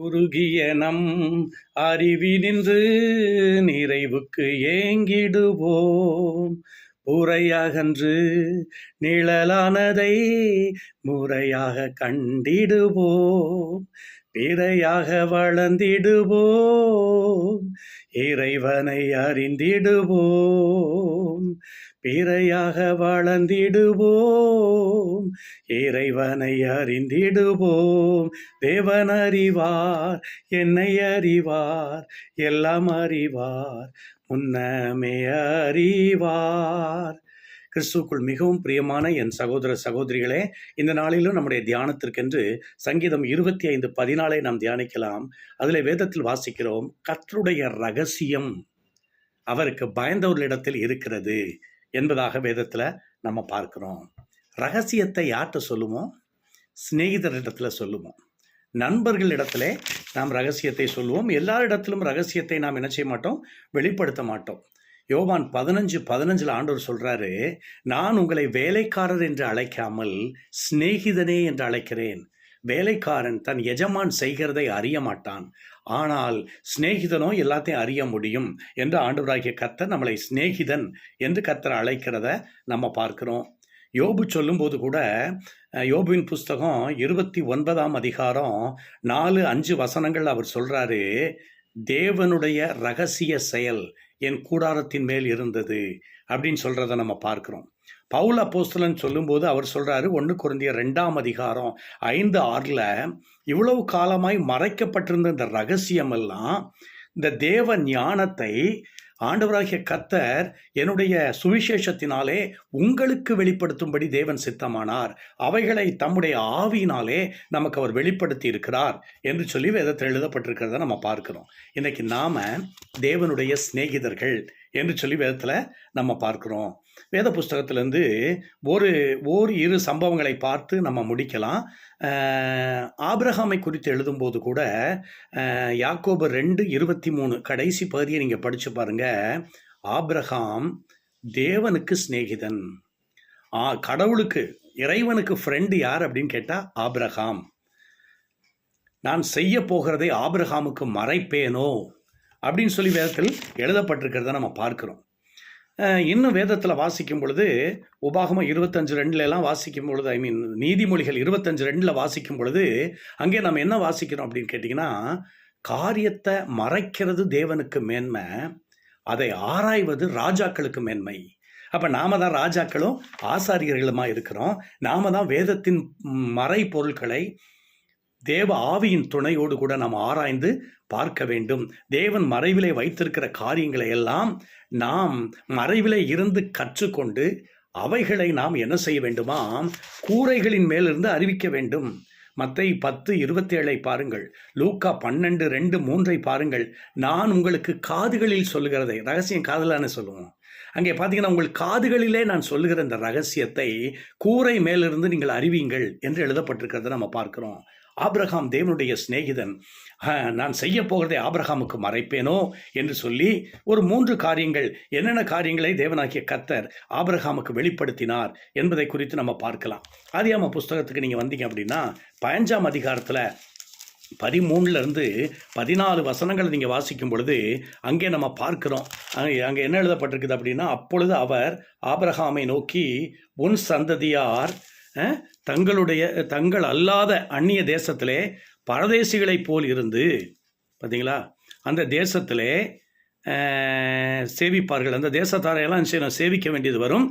உருகிய நம் அறிவினின்று நிறைவுக்கு ஏங்கிடுவோம். உரையகன்று நிழலானதை முறையாக கண்டிடுவோம். பிறையாக வளர்ந்திடுவோம். இறைவனை அறிந்திடுவோம். பிறையாக வளர்ந்திடுவோம். இறைவனை அறிந்திடுவோம். தேவன் அறிவார் என்னை அறிவார் எல்லாம் அறிவார் முன்னமே அறிவார். கிறிஸ்துக்குள் மிகவும் பிரியமான என் சகோதர சகோதரிகளே இந்த நாளிலும் நம்முடைய தியானத்திற்கென்று சங்கீதம் இருபத்தி ஐந்து பதினாலை நாம் தியானிக்கலாம். அதில் வேதத்தில் வாசிக்கிறோம் கத்தருடைய ரகசியம் அவருக்கு பயந்தவர்களிடத்தில் இருக்கிறது என்பதாக வேதத்தில் நம்ம பார்க்கிறோம். ரகசியத்தை யார்கிட்ட சொல்லுவோம் சிநேகிதரிடத்தில் சொல்லுவோம் நண்பர்களிடத்துல நாம் ரகசியத்தை சொல்லுவோம். எல்லா இடத்திலும் ரகசியத்தை நாம் என்ன செய்ய மாட்டோம்? வெளிப்படுத்த மாட்டோம். யோவான் பதினஞ்சு பதினஞ்சில் ஆண்டவர் சொல்றாரு நான் உங்களை வேலைக்காரர் என்று அழைக்காமல் சிநேகிதனே என்று அழைக்கிறேன். வேலைக்காரன் தன் எஜமான் செய்கிறதை அறிய மாட்டான். ஆனால் சிநேகிதனோ எல்லாத்தையும் அறிய முடியும் என்று ஆண்டவராகிய கத்தர் நம்மளை சிநேகிதன் என்று கத்தர் அழைக்கிறத நம்ம பார்க்கிறோம். யோபு சொல்லும்போது கூட யோபுவின் புஸ்தகம் இருபத்தி ஒன்பதாம் அதிகாரம் நாலு அஞ்சு வசனங்கள் அவர் சொல்றாரு தேவனுடைய ரகசிய செயல் என் கூடாரத்தின் மேல் இருந்தது அப்படின்னு சொல்கிறத நம்ம பார்க்கிறோம். பவுல அப்போஸ்தலன் சொல்லும்போது அவர் சொல்றாரு ஒன்று குறைந்திய ரெண்டாம் அதிகாரம் ஐந்து ஆறில் இவ்வளவு காலமாய் மறைக்கப்பட்டிருந்த இந்த ரகசியம் எல்லாம் இந்த தேவ ஞானத்தை ஆண்டவராகிய கத்தர் என்னுடைய சுவிசேஷத்தினாலே உங்களுக்கு வெளிப்படுத்தும்படி தேவன் சித்தமானார். அவைகளை தம்முடைய ஆவியினாலே நமக்கு அவர் வெளிப்படுத்தி இருக்கிறார் என்று சொல்லி வேதத்தில் எழுதப்பட்டிருக்கிறத நம்ம பார்க்கிறோம். இன்னைக்கு நாம தேவனுடைய சிநேகிதர்கள் என்று சொல்லி வேதத்தில் நம்ம பார்க்கிறோம். வேத புஸ்தகத்திலேருந்து ஒரு ஓர் இரு சம்பவங்களை பார்த்து நம்ம முடிக்கலாம். ஆப்ரஹாமை குறித்து எழுதும்போது கூட யாக்கோபு ரெண்டு இருபத்தி மூணு கடைசி பகுதியை நீங்கள் படித்து பாருங்கள் ஆப்ரஹாம் தேவனுக்கு சிநேகிதன். ஆ கடவுளுக்கு இறைவனுக்கு ஃப்ரெண்டு யார் அப்படின்னு கேட்டால் ஆப்ரஹாம் நான் செய்ய போகிறதை ஆப்ரஹாமுக்கு மறைப்பேனோ? அப்படின்னு சொல்லி வேதத்தில் எழுதப்பட்டிருக்கிறத நம்ம பார்க்குறோம். இன்னும் வேதத்தில் வாசிக்கும் பொழுது உபாகமம் இருபத்தஞ்சு ரெண்டுல எல்லாம் வாசிக்கும் பொழுது ஐ மீன் நீதிமொழிகள் இருபத்தஞ்சு ரெண்டில் வாசிக்கும் பொழுது அங்கே நம்ம என்ன வாசிக்கிறோம் அப்படின்னு கேட்டிங்கன்னா காரியத்தை மறைக்கிறது தேவனுக்கு மேன்மை அதை ஆராய்வது ராஜாக்களுக்கு மேன்மை. அப்போ நாம தான் ராஜாக்களும் ஆசாரியர்களுமா இருக்கிறோம். நாம தான் வேதத்தின் மறை பொருட்களை தேவ ஆவியின் துணையோடு கூட நாம் ஆராய்ந்து பார்க்க வேண்டும். தேவன் மறைவிலே வைத்திருக்கிற காரியங்களை எல்லாம் நாம் மறைவிலே இருந்து கற்றுக்கொண்டு அவைகளை நாம் என்ன செய்ய வேண்டுமா? கூரைகளின் மேலிருந்து அறிவிக்க வேண்டும். மத்தை பத்து இருபத்தி ஏழை பாருங்கள். லூக்கா பன்னெண்டு ரெண்டு மூன்றை பாருங்கள். நான் உங்களுக்கு காதுகளில் சொல்லுகிறதை ரகசியம் காதலான்னு சொல்லுவோம். அங்கே பார்த்தீங்கன்னா உங்கள் காதுகளிலே நான் சொல்லுகிற இந்த ரகசியத்தை கூரை மேலிருந்து நீங்கள் அறிவீங்கள் என்று எழுதப்பட்டிருக்கிறத நம்ம பார்க்கிறோம். ஆப்ரஹாம் தேவனுடைய சிநேகிதன் நான் செய்ய போகிறதை ஆப்ரஹாமுக்கு மறைப்பேனோ? என்று சொல்லி ஒரு மூன்று காரியங்கள் என்னென்ன காரியங்களை தேவனாகிய கத்தர் ஆப்ரஹாமுக்கு வெளிப்படுத்தினார் என்பதை குறித்து நம்ம பார்க்கலாம். ஆதியாம புஸ்தகத்துக்கு நீங்கள் வந்தீங்க அப்படின்னா பதினஞ்சாம் அதிகாரத்தில் பதிமூணுலேருந்து பதினாலு வசனங்களை நீங்கள் வாசிக்கும் பொழுது அங்கே நம்ம பார்க்குறோம். அங்கே அங்கே என்ன எழுதப்பட்டிருக்குது அப்படின்னா அப்பொழுது அவர் ஆபரகாமை நோக்கி உன் சந்ததியார் தங்களுடைய தங்கள் அல்லாத அந்நிய தேசத்திலே பரதேசிகளைப் போல் இருந்து பார்த்தீங்களா அந்த தேசத்திலே சேவிப்பார்கள். அந்த தேசத்தாரையெல்லாம் செய்யணும்? சேவிக்க வேண்டியது வரும்.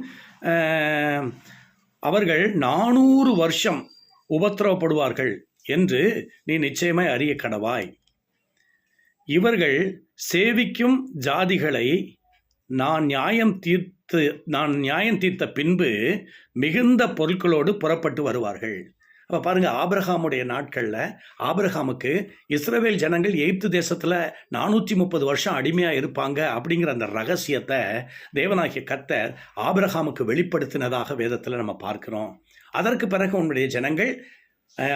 அவர்கள் நானூறு வருஷம் உபத்திரவப்படுவார்கள் என்று நீ நிச்சயமாய் அறிய கடவாய். இவர்கள் சேவிக்கும் ஜாதிகளை நான் நியாயம் தீர்த்து நான் நியாயம் தீர்த்த பின்பு மிகுந்த பொருட்களோடு புறப்பட்டு வருவார்கள். அப்போ பாருங்கள் ஆபிரகாமுடைய நாட்களில் ஆபிரகாமுக்கு இஸ்ரவேல் ஜனங்கள் எகிப்து தேசத்தில் நானூற்றி முப்பது வருஷம் அடிமையாக இருப்பாங்க அப்படிங்கிற அந்த ரகசியத்தை தேவனாகிய கத்தர் ஆபிரகாமுக்கு வெளிப்படுத்தினதாக வேதத்தில் நம்ம பார்க்குறோம். அதற்கு பிறகு உன்னுடைய ஜனங்கள்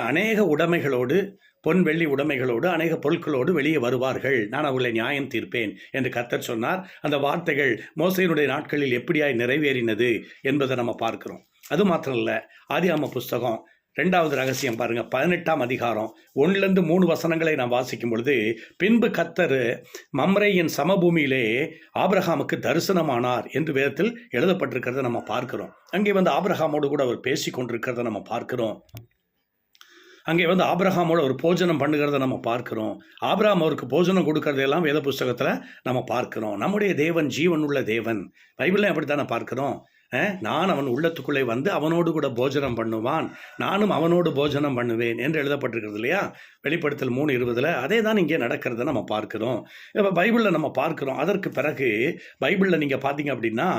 அநேக உடைமைகளோடு பொன் வெள்ளி உடைமைகளோடு அநேக பொருட்களோடு வெளியே வருவார்கள். நான் அவர்களை நியாயம் தீர்ப்பேன் என்று கர்த்தர் சொன்னார். அந்த வார்த்தைகள் மோசையினுடைய நாட்களில் எப்படியாய் நிறைவேறினது என்பதை நம்ம பார்க்கிறோம். அது மாத்திரம் இல்லை ஆதியாம புஸ்தகம் ரெண்டாவது ரகசியம் பாருங்க பதினெட்டாம் அதிகாரம் ஒன்றிலிருந்து மூணு வசனங்களை நாம் வாசிக்கும் பொழுது பின்பு கத்தர் மம்ரையின் சமபூமியிலே ஆபிரகாமுக்கு தரிசனமானார் என்று வேதத்தில் எழுதப்பட்டிருக்கிறத நம்ம பார்க்கிறோம். அங்கே வந்து ஆபிரகாமோடு கூட அவர் பேசி கொண்டிருக்கிறத நம்ம பார்க்கிறோம். அங்கே வந்து ஆப்ரஹாமோட ஒரு போஜனம் பண்ணுகிறத நம்ம பார்க்கிறோம். ஆபிரகாம் அவருக்கு போஜனம் கொடுக்கறதெல்லாம் வேத புஸ்தகத்தில் நம்ம பார்க்கிறோம். நம்முடைய தேவன் ஜீவன் உள்ள தேவன். பைபிளில் அப்படித்தானே பார்க்கிறோம்? அஹ், நான் அவன் உள்ளத்துக்குள்ளே வந்து அவனோடு கூட போஜனம் பண்ணுவான். நானும் அவனோடு போஜனம் பண்ணுவேன் என்று எழுதப்பட்டிருக்கிறது இல்லையா? வெளிப்படுத்தல் மூணு இருபதில் அதே தான் இங்கே நடக்கிறத நம்ம பார்க்கிறோம். இப்போ பைபிளில் நம்ம பார்க்கிறோம். அதற்கு பிறகு பைபிளில் நீங்கள் பார்த்தீங்க அப்படின்னா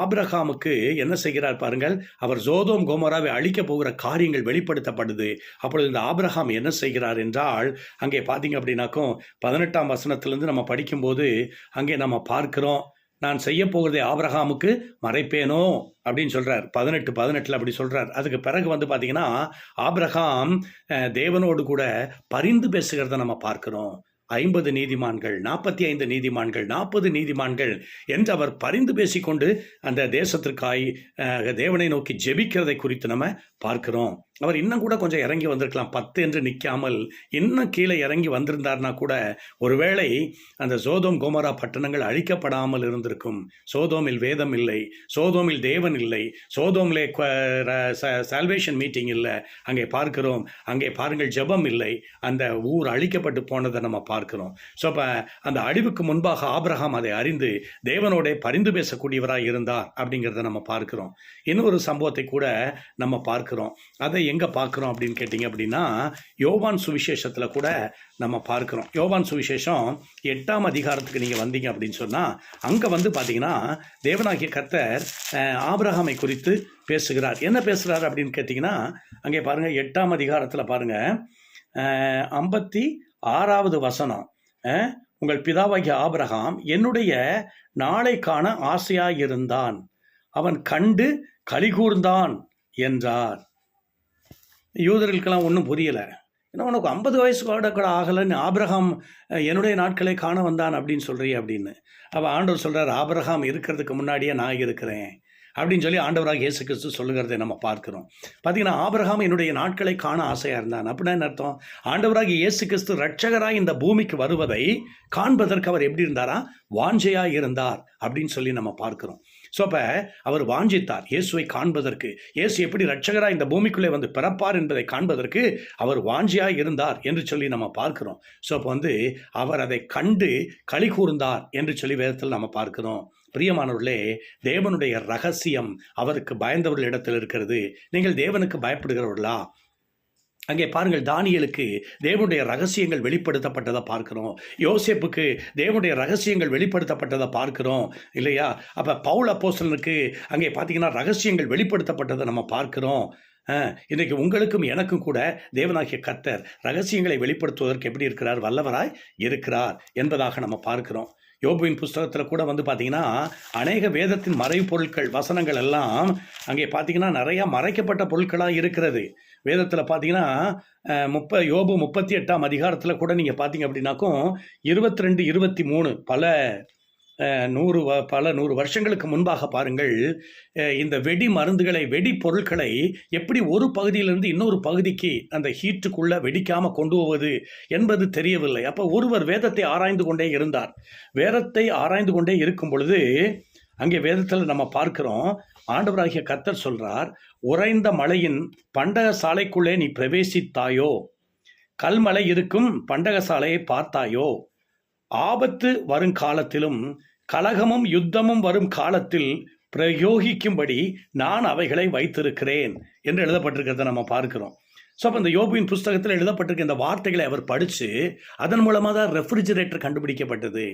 ஆப்ரஹாமுக்கு என்ன செய்கிறார் பாருங்கள் அவர் ஜோதோம் கோமராவை அழிக்க போகிற காரியங்கள் வெளிப்படுத்தப்படுது. அப்பொழுது இந்த ஆப்ரஹாம் என்ன செய்கிறார் என்றால் அங்கே பார்த்தீங்க அப்படின்னாக்கும் பதினெட்டாம் வசனத்திலேருந்து நம்ம படிக்கும்போது அங்கே நம்ம பார்க்கிறோம் நான் செய்ய போகிறதை ஆப்ரஹாமுக்கு மறைப்பேனோ? அப்படின்னு சொல்கிறார் பதினெட்டு பதினெட்டில் அப்படி சொல்கிறார் அதுக்கு பிறகு வந்து பார்த்தீங்கன்னா ஆப்ரஹாம் தேவனோடு கூட பரிந்து பேசுகிறத நம்ம பார்க்குறோம். ஐம்பது நீதிமான்கள் நாற்பத்தி ஐந்து நீதிமான்கள் நாற்பது நீதிமான்கள் என்று அவர் பரிந்து பேசிக்கொண்டு அந்த தேசத்திற்காய் தேவனை நோக்கி ஜெபிக்கிறதை குறித்து நம்ம பார்க்கிறோம். அவர் இன்னும் கூட கொஞ்சம் இறங்கி வந்திருக்கலாம். பத்து என்று நிற்காமல் இன்னும் கீழே இறங்கி வந்திருந்தார்னா கூட ஒருவேளை அந்த சோதோம் கோமரா பட்டணங்கள் அழிக்கப்படாமல் இருந்திருக்கும். சோதோமில் வேதம் இல்லை. சோதோமில் தேவன் இல்லை. சோதோமிலே சால்வேஷன் மீட்டிங் இல்லை. அங்கே பார்க்கிறோம். அங்கே பாருங்கள் ஜெபம் இல்லை. அந்த ஊர் அழிக்கப்பட்டு போனதை நம்ம பார்க்கிறோம். ஸோ அப்போ அந்த அழிவுக்கு முன்பாக ஆபிரகாம் அதை அறிந்து தேவனோட பரிந்து பேசக்கூடியவராய் இருந்தார் அப்படிங்கிறத நம்ம பார்க்கிறோம். இன்னொரு சம்பவத்தை கூட நம்ம பார்க்கிறோம். அதை எங்கே பார்க்குறோம் அப்படின்னு கேட்டிங்க அப்படின்னா யோவான் சுவிசேஷத்தில் கூட நம்ம பார்க்குறோம். யோவான் சுவிசேஷம் எட்டாம் அதிகாரத்துக்கு நீங்கள் வந்தீங்க அப்படின்னு சொன்னால் அங்கே வந்து பார்த்தீங்கன்னா தேவனாகிய கர்த்தர் அஹ், ஆபிரகாமை குறித்து பேசுகிறார். என்ன பேசுகிறார் அப்படின்னு கேட்டிங்கன்னா அங்கே பாருங்கள் எட்டாம் அதிகாரத்தில் பாருங்கள் ஐம்பத்தி ஆறாவது வசனம் உங்கள் பிதாவாகிய ஆபிரகாம் என்னுடைய நாளை காண ஆசையாயிருந்தான். அவன் கண்டு கலிகூர்ந்தான் என்றார். யூதர்களுக்கெல்லாம் ஒன்றும் புரியலை. ஏன்னா உனக்கு ஐம்பது வயசு கூட கூட ஆகலைன்னு ஆபிரகாம் என்னுடைய நாட்களை காண வந்தான் அப்படின்னு சொல்கிறீ அப்படின்னு. அவள் ஆண்டவர் சொல்கிறார் ஆபிரகாம் இருக்கிறதுக்கு முன்னாடியே நான் இருக்கிறேன். அப்படின்னு சொல்லி ஆண்டவராக இயேசு கிறிஸ்து சொல்லுகிறதை நம்ம பார்க்கிறோம். பார்த்தீங்கன்னா ஆபிரகாம் என்னுடைய நாட்களை காண ஆசையாக இருந்தான் அப்படின்னா என்ன அர்த்தம்? ஆண்டவராக இயேசு கிறிஸ்து ரட்சகராய் இந்த பூமிக்கு வருவதை காண்பதற்கு அவர் எப்படி இருந்தாரா? வாஞ்சையாக இருந்தார் அப்படின்னு சொல்லி நம்ம பார்க்கிறோம். ஸோ அப்போ அவர் வாஞ்சித்தார். இயேசுவை காண்பதற்கு. இயேசு எப்படி ரட்சகராக இந்த பூமிக்குள்ளே வந்து பிறப்பார் என்பதை காண்பதற்கு அவர் வாஞ்சியாக இருந்தார் என்று சொல்லி நம்ம பார்க்கிறோம். ஸோ அப்போ வந்து அவர் அதை கண்டு களி கூர்ந்தார் என்று சொல்லி வேதத்தில் நம்ம பார்க்கிறோம். பிரியமானவர்களே தேவனுடைய ரகசியம் அவருக்கு பயந்தவர்கள் இடத்தில் இருக்கிறது. நீங்கள் தேவனுக்கு பயப்படுகிறவர்களா? அங்கே பாருங்கள் தானியலுக்கு தேவனுடைய ரகசியங்கள் வெளிப்படுத்தப்பட்டதை பார்க்கிறோம். யோசேப்புக்கு தேவனுடைய ரகசியங்கள் வெளிப்படுத்தப்பட்டதை பார்க்கிறோம். இல்லையா? அப்போ பவுல் அப்போசனுக்கு அங்கே பார்த்தீங்கன்னா ரகசியங்கள் வெளிப்படுத்தப்பட்டதை நம்ம பார்க்கிறோம். இன்றைக்கு உங்களுக்கும் எனக்கும் கூட தேவனாகிய கர்த்தர் ரகசியங்களை வெளிப்படுத்துவதற்கு எப்படி இருக்கிறார்? வல்லவராய் இருக்கிறார் என்பதாக நம்ம பார்க்கிறோம். யோபுவின் புஸ்தகத்தில் கூட வந்து பார்த்தீங்கன்னா அநேக வேதத்தின் மறைவு பொருட்கள் வசனங்கள் எல்லாம் அங்கே பார்த்தீங்கன்னா நிறையா மறைக்கப்பட்ட பொருட்களாக இருக்கிறது. வேதத்தில் பார்த்தீங்கன்னா முப்ப யோபு முப்பத்தி எட்டாம் அதிகாரத்தில் கூட நீங்கள் பார்த்தீங்க அப்படின்னாக்கும் இருபத்தி ரெண்டு இருபத்தி மூணு பல நூறு வ பல நூறு வருஷங்களுக்கு முன்பாக பாருங்கள் இந்த வெடி மருந்துகளை வெடி பொருட்களை எப்படி ஒரு பகுதியிலிருந்து இன்னொரு பகுதிக்கு அந்த ஹீட்டுக்குள்ளே வெடிக்காமல் கொண்டு போவது என்பது தெரியவில்லை. அப்போ ஒருவர் வேதத்தை ஆராய்ந்து கொண்டே இருந்தார். வேதத்தை ஆராய்ந்து கொண்டே இருக்கும் பொழுது அங்கே வேதத்தில் நம்ம பார்க்கிறோம் ஆண்டவராகிய கர்த்தர் சொல்கிறார் உறைந்த மலையின் பண்டக சாலைக்குள்ளே நீ பிரவேசித்தாயோ? கல்மலை இருக்கும் பண்டக சாலையை பார்த்தாயோ? ஆபத்து வரும் காலத்திலும் கலகமும் யுத்தமும் வரும் காலத்தில் பிரயோகிக்கும்படி நான் அவைகளை வைத்திருக்கிறேன் என்று எழுதப்பட்டிருக்கிறத நம்ம பார்க்கிறோம். ஸோ அப்போ இந்த யோபுவின் புஸ்தகத்தில் எழுதப்பட்டிருக்க இந்த வார்த்தைகளை அவர் படித்து அதன் மூலமாக தான் ரெஃப்ரிஜரேட்டர் கண்டுபிடிக்கப்பட்டது.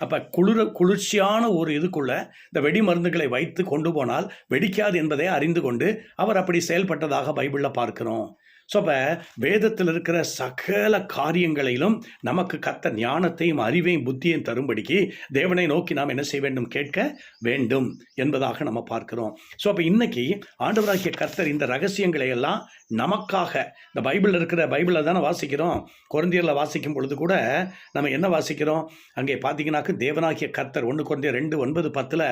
அப்போ குளிர குளிர்ச்சியான ஒரு இதுக்குள்ள இந்த வெடி மருந்துகளை வைத்து கொண்டு போனால் வெடிக்காது என்பதை அறிந்து கொண்டு அவர் அப்படி செயல்பட்டதாக பைபிளில் பார்க்கிறோம். ஸோ அப்போ வேதத்தில் இருக்கிற சகல காரியங்களிலும் நமக்கு கத்த ஞானத்தையும் அறிவையும் புத்தியையும் தரும்படிக்கு தேவனை நோக்கி நாம் என்ன செய்ய வேண்டும் கேட்க வேண்டும் என்பதாக நம்ம பார்க்கிறோம். ஸோ அப்போ இன்னைக்கு ஆண்டவராகிய கர்த்தர் இந்த ரகசியங்களை எல்லாம் நமக்காக இந்த பைபிளில் இருக்கிற பைபிளில் தானே வாசிக்கிறோம். குழந்தையரில் வாசிக்கும் பொழுது கூட நம்ம என்ன வாசிக்கிறோம்? அங்கே பார்த்தீங்கன்னாக்க தேவனாகிய கர்த்தர் ஒன்று குழந்தைய ரெண்டு ஒன்பது பத்தில்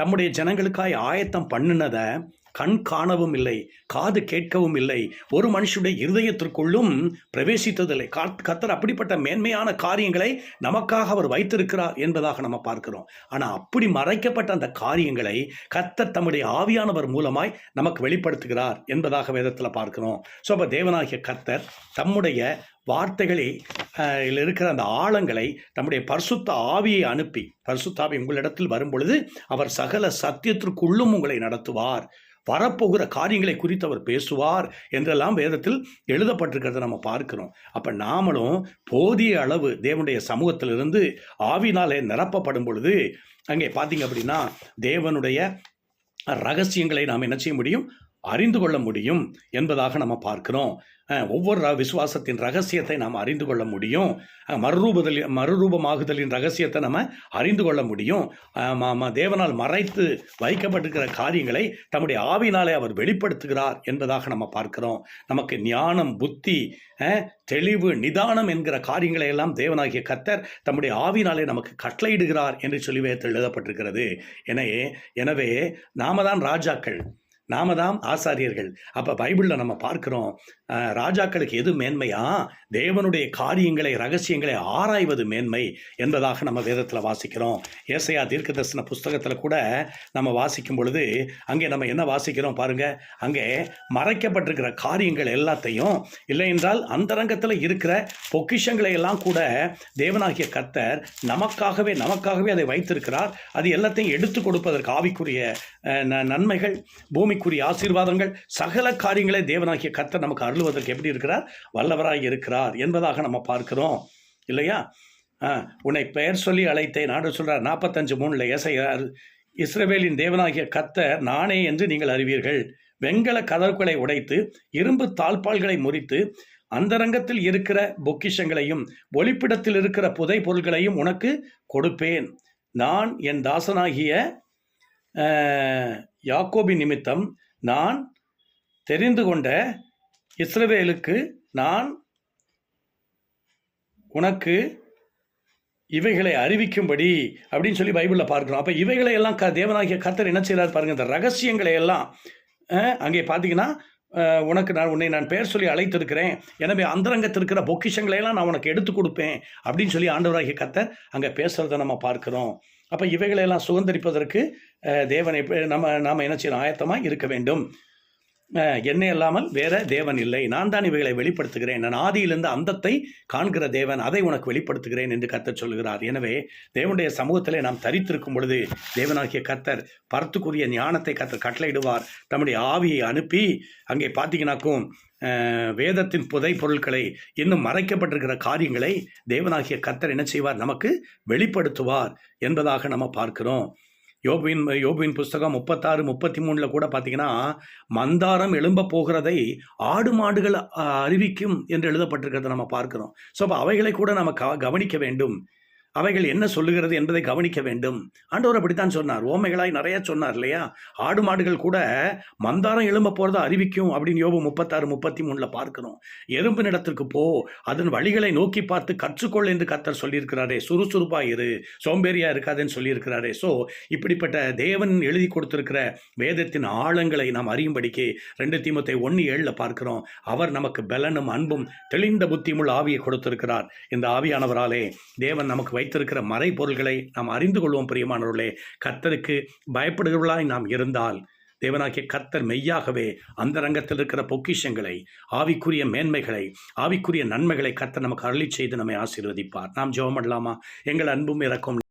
தம்முடைய ஜனங்களுக்காய் ஆயத்தம் பண்ணினதை கண் காணவும் இல்லை காது கேட்கவும் இல்லை. ஒரு மனுஷனுடைய இருதயத்திற்குள்ளும் பிரவேசித்ததில்லை. கா- கர்த்தர் அப்படிப்பட்ட மேன்மையான காரியங்களை நமக்காக அவர் வைத்திருக்கிறார் என்பதாக நம்ம பார்க்கிறோம். ஆனால் அப்படி மறைக்கப்பட்ட அந்த காரியங்களை கர்த்தர் தம்முடைய ஆவியானவர் மூலமாய் நமக்கு வெளிப்படுத்துகிறார் என்பதாக வேதத்தில் பார்க்கிறோம். ஸோ அப்போ தேவனாகிய கர்த்தர் தம்முடைய வார்த்தைகளை அஹ், இருக்கிற அந்த ஆழங்களை தம்முடைய பரிசுத்த ஆவியை அனுப்பி பரிசுத்த ஆவி உங்களிடத்தில் வரும் பொழுது அவர் சகல சத்தியத்திற்குள்ளும் உங்களை நடத்துவார். வரப்போகிற காரியங்களை குறித்து அவர் பேசுவார் என்றெல்லாம் வேதத்தில் எழுதப்பட்டிருக்கிறத நம்ம பார்க்கிறோம். அப்போ நாமளும் போதிய அளவு தேவனுடைய சமூகத்திலிருந்து ஆவினாலே நிரப்பப்படும் பொழுது அங்கே பார்த்தீங்க அப்படின்னா தேவனுடைய ரகசியங்களை நாம் என்ன செய்ய முடியும்? அறிந்து கொள்ள முடியும் என்பதாக நம்ம பார்க்கிறோம். ஒவ்வொரு ர- விசுவாசத்தின் ரகசியத்தை நாம் அறிந்து கொள்ள முடியும். மறுரூபதல் மறுரூபமாகுதலின் ரகசியத்தை நம்ம அறிந்து கொள்ள முடியும். தேவனால் மறைத்து வைக்கப்பட்டிருக்கிற காரியங்களை தம்முடைய ஆவினாலே அவர் வெளிப்படுத்துகிறார் என்பதாக நம்ம பார்க்கிறோம். நமக்கு ஞானம் புத்தி தெளிவு நிதானம் என்கிற காரியங்களை எல்லாம் தேவனாகிய கத்தர் தம்முடைய ஆவினாலே நமக்கு கட்டளையிடுகிறார் என்று சொல்லி எழுதப்பட்டிருக்கிறது. எனவே எனவே நாம தான் ராஜாக்கள். நாம தான் ஆசாரியர்கள். அப்போ பைபிளில் நம்ம பார்க்கிறோம் ராஜாக்களுக்கு எது மேன்மையா? தேவனுடைய காரியங்களை ரகசியங்களை ஆராய்வது மேன்மை என்பதாக நம்ம வேதத்தில் வாசிக்கிறோம். ஏசையா தீர்க்க தரிசன புஸ்தகத்தில் கூட நம்ம வாசிக்கும் பொழுது அங்கே நம்ம என்ன வாசிக்கிறோம் பாருங்க? அங்கே மறைக்கப்பட்டிருக்கிற காரியங்கள் எல்லாத்தையும் இல்லை என்றால் அந்தரங்கத்தில் இருக்கிற பொக்கிஷங்களை எல்லாம் கூட தேவனாகிய கத்தர் நமக்காகவே நமக்காகவே அதை வைத்திருக்கிறார். அது எல்லாத்தையும் எடுத்து கொடுப்பதற்கு ஆவிக்குரிய ந- நன்மைகள் பூமிக்குரிய ஆசீர்வாதங்கள் சகல காரியங்களை தேவனாகிய கத்தர் நமக்கு அருளுவதற்கு எப்படி இருக்கிறார்? வல்லவராக இருக்கிறார் என்பதாக நம்ம பார்க்கிறோம். இல்லையா? ஆ, உன்னை பெயர் சொல்லி அழைத்தேன். நாடு சொல்கிறார் நாற்பத்தஞ்சு மூணில் ஏசையார் இஸ்ரவேலின் தேவனாகிய கத்த நானே என்று நீங்கள் அறிவீர்கள். வெங்கல கதவுகளை உடைத்து இரும்பு தாழ்பால்களை முறித்து அந்தரங்கத்தில் இருக்கிற பொக்கிஷங்களையும் ஒளிப்பிடத்தில் இருக்கிற புதை பொருள்களையும் உனக்கு கொடுப்பேன். நான் என் தாசனாகிய யாக்கோபி நிமித்தம் நான் தெரிந்து கொண்ட இஸ்ரவேலுக்கு நான் உனக்கு இவைகளை அறிவிக்கும்படி அப்படின்னு சொல்லி பைபிளில் பார்க்கிறோம். அப்போ இவைகளை எல்லாம் க தேவனாகிய கர்த்தர் என்ன செய்கிறார் பாருங்க இந்த ரகசியங்களை எல்லாம் அங்கே பார்த்தீங்கன்னா உனக்கு நான் உன்னை நான் பெயர் சொல்லி அழைத்திருக்கிறேன். எனவே அந்தரங்கத்தில் இருக்கிற பொக்கிஷங்களை எல்லாம் நான் உனக்கு எடுத்து கொடுப்பேன் அப்படின்னு சொல்லி ஆண்டவராகிய கர்த்தர் அங்கே பேசுகிறத நம்ம பார்க்கிறோம். அப்போ இவைகளை எல்லாம் சுதந்திரிப்பதற்கு தேவனை நம்ம நாம் என்ன செய்யணும்? ஆயத்தமாக இருக்க வேண்டும். என்னை அல்லாமல் வேற தேவன் இல்லை. நான் தான் இவைகளை வெளிப்படுத்துகிறேன். நான் ஆதியிலிருந்து அந்தத்தை காண்கிற தேவன் அதை உனக்கு வெளிப்படுத்துகிறேன் என்று கர்த்தர் சொல்கிறார் எனவே தேவனுடைய சமூகத்திலே நாம் தரித்திருக்கும் பொழுது தேவனாகிய கர்த்தர் பரத்துக்குரிய ஞானத்தை கர்த்தர் கட்டளையிடுவார். தம்முடைய ஆவியை அனுப்பி அங்கே பார்த்தீங்கன்னாக்கும் வேதத்தின் புதை பொருட்களை இன்னும் மறைக்கப்பட்டிருக்கிற காரியங்களை தேவனாகிய கர்த்தர் என்ன செய்வார்? நமக்கு வெளிப்படுத்துவார் என்பதாக நம்ம பார்க்கிறோம். யோபுவின் யோபுவின் புஸ்தகம் முப்பத்தாறு முப்பத்தி மூணில் கூட பார்த்தீங்கன்னா மந்தாரம் எழும்ப போகிறதை ஆடு மாடுகள் அறிவிக்கும் என்று எழுதப்பட்டிருக்கிறத நம்ம பார்க்கிறோம். ஸோ அப்போ அவைகளை கூட நம்ம க கவனிக்க வேண்டும். அவைகள் என்ன சொல்லுகிறது என்பதை கவனிக்க வேண்டும். ஆண்டவர் அப்படித்தான் சொன்னார். ஓமைகளாய் நிறைய சொன்னார் இல்லையா? ஆடு மாடுகள் கூட மந்தாரம் எழும்ப போகிறத அறிவிக்கும் அப்படின்னு யோபு முப்பத்தாறு முப்பத்தி மூணில் பார்க்கணும் எறும்பு நிலத்திற்கு போ அதன் வழிகளை நோக்கி பார்த்து கற்றுக்கொள் என்று கத்தர் சொல்லியிருக்கிறாரே. சுறுசுறுப்பா இரு சோம்பேறியா இருக்காதுன்னு சொல்லியிருக்கிறாரே. ஸோ இப்படிப்பட்ட தேவன் எழுதி கொடுத்திருக்கிற வேதத்தின் ஆழங்களை நாம் அறியும்படிக்கு ரெண்டு தீமத்தை ஒன்று ஏழில் பார்க்கிறோம். அவர் நமக்கு பலனும் அன்பும் தெளிந்த புத்தியுமுள்ள ஆவியை கொடுத்திருக்கிறார். இந்த ஆவியானவராலே தேவன் நமக்கு வைத்திருக்கிற மறைபொருள்களை நாம் அறிந்து கொள்வோம் பிரியமானவர்களே. கர்த்தருக்கு பயப்படுகிறவர்களாய் நாம் இருந்தால் தேவனாகிய கர்த்தர் மெய்யாகவே அந்த ரங்கத்தில் இருக்கிற பொக்கிஷங்களை ஆவிக்குரிய மேன்மைகளை ஆவிக்குரிய நன்மைகளை கர்த்தர் நமக்கு அருளி செய்து நம்மை ஆசீர்வதிப்பார். நாம் ஜெபம் பண்ணலாமா? எங்கள் அன்பும் இறக்கும்